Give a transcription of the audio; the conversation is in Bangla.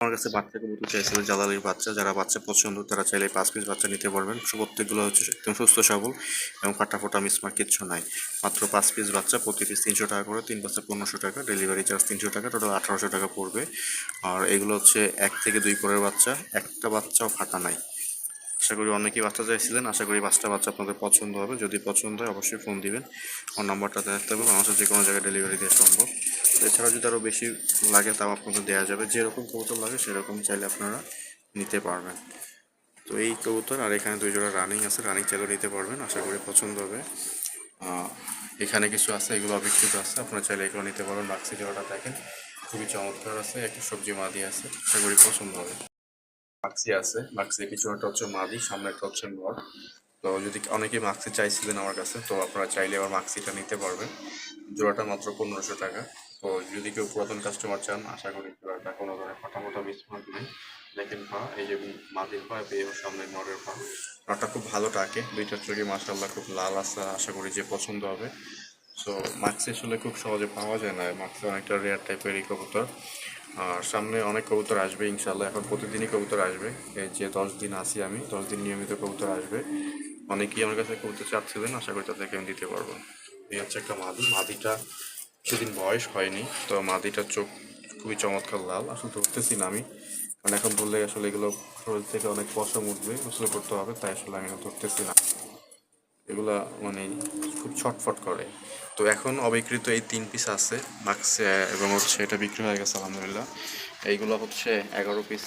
আমার কাছে বাচ্চাকে কবুতর চাইছিল জালালির বাচ্চা। যারা বাচ্চা পছন্দ, তারা চাইলে পাঁচ পিস বাচ্চা নিতে পারবেন। প্রত্যেকগুলো হচ্ছে একদম সুস্থ সবল এবং ফাটাফোটা মিসমার কিচ্ছু নাই। মাত্র পাঁচ পিস বাচ্চা, প্রতি পিস তিনশো টাকা করে, তিন বাচ্চা পনেরোশো টাকা ডেলিভারি চার্জ তিনশো টাকা টোটাল আঠারোশো টাকা পড়বে। আর এগুলো হচ্ছে এক থেকে দুই পরের বাচ্চা। একটা বাচ্চাও ফাটা নাই। আশা করি অনেকেই বাচ্চা চাইছিলেন। আশা করি পাঁচটা বাচ্চা আপনাদের পছন্দ হবে। যদি পছন্দ হয় অবশ্যই ফোন দিবেন। আমার নাম্বারটা দেখতে হবে আমার যে কোনো জায়গায় ডেলিভারি দেওয়া সম্ভব। এছাড়াও যদি আরও বেশি লাগে তাও আপনাদের দেওয়া যাবে। যেরকম কবুতর লাগে সেরকম চাইলে আপনারা নিতে পারবেন। তো এই কবুতর আর এখানে দুই জোড়া রানিং আছে। রানিং চাইলেও নিতে পারবেন। আশা করি পছন্দ হবে। এখানে কিছু আছে, এগুলো অবিকৃত আছে। আপনারা চাইলে এগুলো নিতে পারবেন। বাক্সি জোড়াটা দেখেন। খুবই চমৎকার আছে। একটা সবজি মাদি আছে। আশা করি পছন্দ হবে। মাক্সি আছে। মাক্সি পিছনেটা হচ্ছে মাদি সামনেটা হচ্ছে নর তো যদি অনেকে মাক্সি চাইছিলেন আমার কাছে, তো আপনারা চাইলে আবার মাক্সিটা নিতে পারবেন। জোড়াটা মাত্র পনেরোশো টাকা। তো যদি কেউ পুরাতন কাস্টমার চান, আশা করি জোড়াটা কোনো ধরনের ফটাফটা মিসমার্ক নেই। দেখেন পা, এই যে মাদির পা এবং সামনে নরের পা। নরটা খুব ভালো টাকে। দুইটা চোখে মাসাল্লাহ খুব লাল আছে, আশা করি যে পছন্দ হবে। সো মাক্সি আসলে খুব সহজে পাওয়া যায় না। মাক্সি অনেকটা রেয়ার টাইপেরই কবুতর। আর সামনে অনেক কবুতর আসবে ইনশাল্লাহ এখন প্রতিদিনই কবুতর আসবে। এই যে দশ দিন আসি আমি, দশ দিন নিয়মিত কবুতর আসবে। অনেকেই আমার কাছে কবুতর চাচ্ছিলেন, আশা করি তাদেরকে আমি দিতে পারব। এই হচ্ছে একটা মাদি। মাদিটা সেদিন বয়স হয়নি, তো মাদিটার চোখ খুবই চমৎকার লাল। আসলে ধরতেছি না আমি। কারণ এখন বললে আসলে এগুলো শরীর থেকে অনেক পশম উঠবে গোসল করতে হবে, তাই আসলে আমি ধরতেছি না। এগুলা মানে খুব ছটফট করে। তো এখন অবিকৃত এই তিন পিস আছে, বাক্সে এবং হচ্ছে এটা বিক্রি হয়ে গেছে, আলহামদুলিল্লাহ। এইগুলো হচ্ছে এগারো পিস